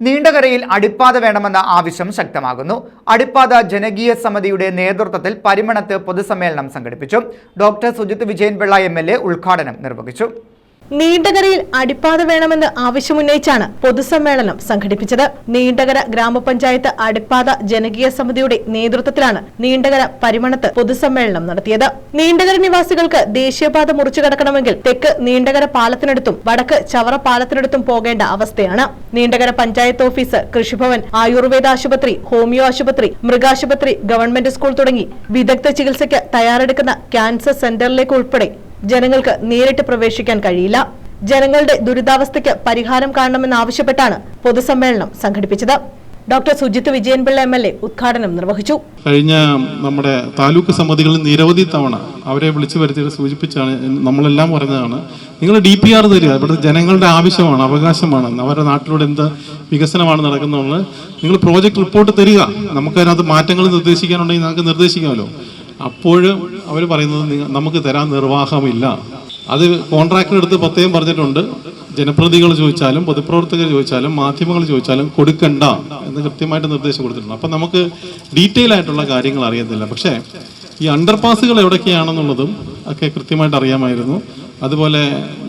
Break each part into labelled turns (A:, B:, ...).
A: നീണ്ടകരയിൽ അടിപ്പാത വേണമെന്ന ആവശ്യം ശക്തമാകുന്നു. അടിപ്പാത ജനകീയ സമിതിയുടെ നേതൃത്വത്തിൽ പരിമണത്ത് പൊതുസമ്മേളനം സംഘടിപ്പിച്ചു. Doctor Sujith Vijayanpillai M L ഉദ്ഘാടനം നിർവഹിച്ചു.
B: നീണ്ടകരയിൽ അടിപ്പാത വേണമെന്ന് ആവശ്യമുന്നയിച്ചാണ് പൊതുസമ്മേളനം സംഘടിപ്പിച്ചത്. നീണ്ടകര ഗ്രാമപഞ്ചായത്ത് അടിപ്പാത ജനകീയ സമിതിയുടെ നേതൃത്വത്തിലാണ് നീണ്ടകര പരിമണത്ത് പൊതുസമ്മേളനം നടത്തിയത്. നീണ്ടകര നിവാസികൾക്ക് ദേശീയപാത മുറിച്ചു കടക്കണമെങ്കിൽ തെക്ക് നീണ്ടകര പാലത്തിനടുത്തും വടക്ക് ചവറ പാലത്തിനടുത്തും പോകേണ്ട അവസ്ഥയാണ്. നീണ്ടകര പഞ്ചായത്ത് ഓഫീസ് കൃഷിഭവൻ ആയുർവേദ ആശുപത്രി ഹോമിയോ ആശുപത്രി മൃഗാശുപത്രി ഗവൺമെന്റ് സ്കൂൾ തുടങ്ങി വിദഗ്ധ ചികിത്സയ്ക്ക് തയ്യാറെടുക്കുന്ന ക്യാൻസർ സെന്ററിലേക്ക് ഉൾപ്പെടെ ജനങ്ങൾക്ക് നേരിട്ട് പ്രവേശിക്കാൻ കഴിയില്ല. ജനങ്ങളുടെ ദുരിതാവസ്ഥയ്ക്ക് പരിഹാരം കാണണമെന്ന് ആവശ്യപ്പെട്ടാണ് പൊതുസമ്മേളനം സംഘടിപ്പിച്ചത്. Doctor Sujith Vijayanpillai M L A ഉദ്ഘാടനം നിർവഹിച്ചു.
C: കഴിഞ്ഞ നമ്മുടെ താലൂക്ക് സമിതികളിൽ നിരവധി തവണ അവരെ വിളിച്ചു വരുത്തി സൂചിപ്പിച്ചാണ് നമ്മളെല്ലാം പറഞ്ഞതാണ്. നിങ്ങൾ ഡി പി ആർ തരിക. ഇവിടുത്തെ ജനങ്ങളുടെ ആവശ്യമാണ് അവകാശമാണ് അവരുടെ നാട്ടിലൂടെ എന്ത് വികസനമാണ് നടക്കുന്നത് നിങ്ങൾ പ്രോജക്റ്റ് റിപ്പോർട്ട് തരിക. നമുക്കതിനകത്ത് മാറ്റങ്ങൾ നിർദ്ദേശിക്കാനുണ്ടെങ്കിൽ നമുക്ക് നിർദ്ദേശിക്കാമല്ലോ. അപ്പോഴും അവർ പറയുന്നത് നമുക്ക് തരാൻ നിർവാഹമില്ല. അത് കോൺട്രാക്ടർ എടുത്ത് പ്രത്യേകം പറഞ്ഞിട്ടുണ്ട്. ജനപ്രതിനിധികൾ ചോദിച്ചാലും പൊതുപ്രവർത്തകർ ചോദിച്ചാലും മാധ്യമങ്ങൾ ചോദിച്ചാലും കൊടുക്കണ്ട എന്ന് കൃത്യമായിട്ട് നിർദ്ദേശം കൊടുത്തിട്ടുണ്ട്. അപ്പം നമുക്ക് ഡീറ്റെയിൽ ആയിട്ടുള്ള കാര്യങ്ങൾ അറിയത്തില്ല പക്ഷേ ഈ അണ്ടർപാസുകൾ എവിടെയൊക്കെയാണെന്നുള്ളതും ഒക്കെ കൃത്യമായിട്ട് അറിയാമായിരുന്നു. അതുപോലെ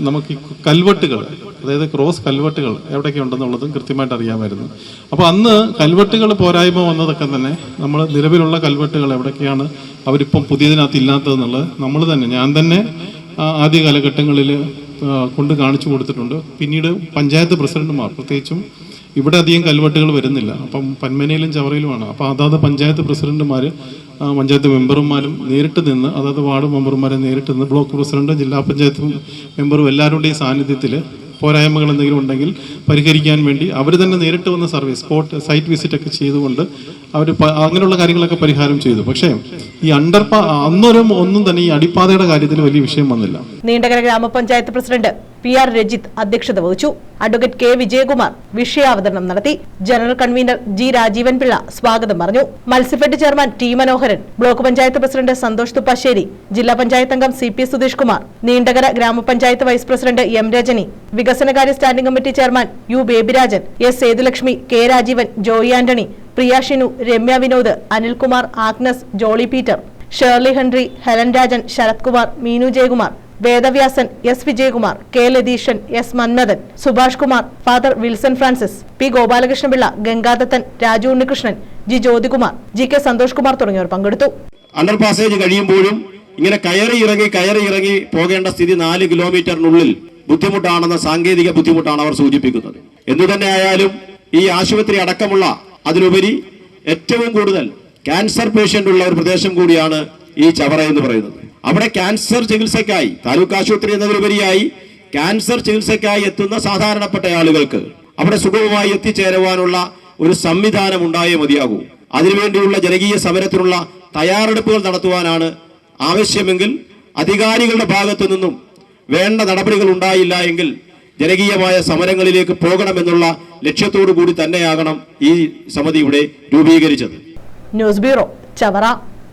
C: നമുക്ക് കൽവെട്ടുകൾ അതായത് ക്രോസ് കൽവെട്ടുകൾ എവിടെയൊക്കെ ഉണ്ടെന്നുള്ളതും കൃത്യമായിട്ട് അറിയാമായിരുന്നു. അപ്പോൾ അന്ന് കൽവെട്ടുകൾ പോരായ്മ വന്നതൊക്കെ തന്നെ നമ്മൾ നിലവിലുള്ള കൽവെട്ടുകൾ എവിടെയൊക്കെയാണ് അവരിപ്പം പുതിയതിനകത്ത് ഇല്ലാത്തതെന്നുള്ളത് നമ്മൾ തന്നെ ഞാൻ തന്നെ ആദ്യ കാലഘട്ടങ്ങളിൽ കൊണ്ട് കാണിച്ചു കൊടുത്തിട്ടുണ്ട്. പിന്നീട് പഞ്ചായത്ത് പ്രസിഡന്റുമാർ പ്രത്യേകിച്ചും ഇവിടെ അധികം കൽവെട്ടുകൾ വരുന്നില്ല. അപ്പം പന്മനയിലും ചവറയിലുമാണ്. അപ്പോൾ അതാത് പഞ്ചായത്ത് പ്രസിഡന്റുമാർ പഞ്ചായത്ത് മെമ്പർമാരും നേരിട്ട് നിന്ന് അതാത് വാർഡ് മെമ്പർമാരെ നേരിട്ട് നിന്ന് ബ്ലോക്ക് പ്രസിഡന്റ് ജില്ലാ പഞ്ചായത്ത് മെമ്പറും എല്ലാവരുടെയും സാന്നിധ്യത്തിൽ പോരായ്മകൾ എന്തെങ്കിലും ഉണ്ടെങ്കിൽ പരിഹരിക്കാൻ വേണ്ടി അവർ തന്നെ നേരിട്ട് വന്ന സർവീസ് സ്പോട്ട് സൈറ്റ് വിസിറ്റ് ഒക്കെ ചെയ്തുകൊണ്ട് അവർ അങ്ങനെയുള്ള കാര്യങ്ങളൊക്കെ പരിഹാരം ചെയ്തു. പക്ഷേ ഈ അണ്ടർ അന്നൊരു ഒന്നും തന്നെ ഈ അടിപ്പാതയുടെ കാര്യത്തിൽ വലിയ വിഷയം വന്നില്ല.
B: നീണ്ടകര ഗ്രാമപഞ്ചായത്ത് പ്രസിഡന്റ് പി ആർ രജിത്ത് അധ്യക്ഷത വഹിച്ചു. അഡ്വക്കേറ്റ് കെ വിജയകുമാർ വിഷയാവതരണം നടത്തി. General convener G Rajeevan Pillai സ്വാഗതം പറഞ്ഞു. Matsyafed chairman T Manoharan block panchayat president Santhosh Thuppassery ജില്ലാ പഞ്ചായത്ത് അംഗം സി പി സുധീഷ് കുമാർ നീണ്ടകര ഗ്രാമപഞ്ചായത്ത് വൈസ് പ്രസിഡന്റ് എം രജനി വികസനകാര്യ standing committee chairman U Babyrajan S Sethulakshmi K Rajeevan Joy Antony Priya Shinu Ramya Vinod Anilkumar Agnes Jolly Peter Shirley Henry Helen Rajan Sarathkumar Meenu Jayakumar Vedavyasan S Vijayakumar K Latheeshan S Manmathan Subhash Kumar father Wilson Francis P Gopalakrishnapillai Gangadathan Raju Unnikrishnan G Jyothikumar G K Santhosh Kumar തുടങ്ങിയവർ പങ്കെടുത്തു.
D: Under passage കഴിയുമ്പോഴും ഇങ്ങനെ കയറി ഇറങ്ങി കയറി ഇറങ്ങി പോകേണ്ട സ്ഥിതി നാല് കിലോമീറ്ററിനുള്ളിൽ ബുദ്ധിമുട്ടാണെന്ന സാങ്കേതിക ബുദ്ധിമുട്ടാണ് അവർ സൂചിപ്പിക്കുന്നത്. എന്തു തന്നെ ആയാലും ഈ ആശുപത്രി അടക്കമുള്ള അതിലുപരി ഏറ്റവും കൂടുതൽ ക്യാൻസർ പേഷ്യന്റ് ഉള്ള ഒരു പ്രദേശം കൂടിയാണ് ഈ ചവറ എന്ന് പറയുന്നത്. അവിടെ ക്യാൻസർ ചികിത്സയ്ക്കായി താലൂക്ക് ആശുപത്രി എന്നതിലുപരിയായി ക്യാൻസർ ചികിത്സയ്ക്കായി എത്തുന്ന സാധാരണപ്പെട്ട ആളുകൾക്ക് അവിടെ സുഗമമായി എത്തിച്ചേരുവാനുള്ള ഒരു സംവിധാനം ഉണ്ടായേ മതിയാകൂ. അതിനുവേണ്ടിയുള്ള ജനകീയ സമരത്തിനുള്ള തയ്യാറെടുപ്പുകൾ നടത്തുവാനാണ് ആവശ്യമെങ്കിൽ അധികാരികളുടെ ഭാഗത്തു നിന്നും വേണ്ട നടപടികൾ ഉണ്ടായില്ല എങ്കിൽ ജനകീയമായ സമരങ്ങളിലേക്ക് പോകണമെന്നുള്ള ലക്ഷ്യത്തോടു കൂടി തന്നെയാകണം ഈ സമിതി ഇവിടെ രൂപീകരിച്ചത്.
B: News bureau Chavara.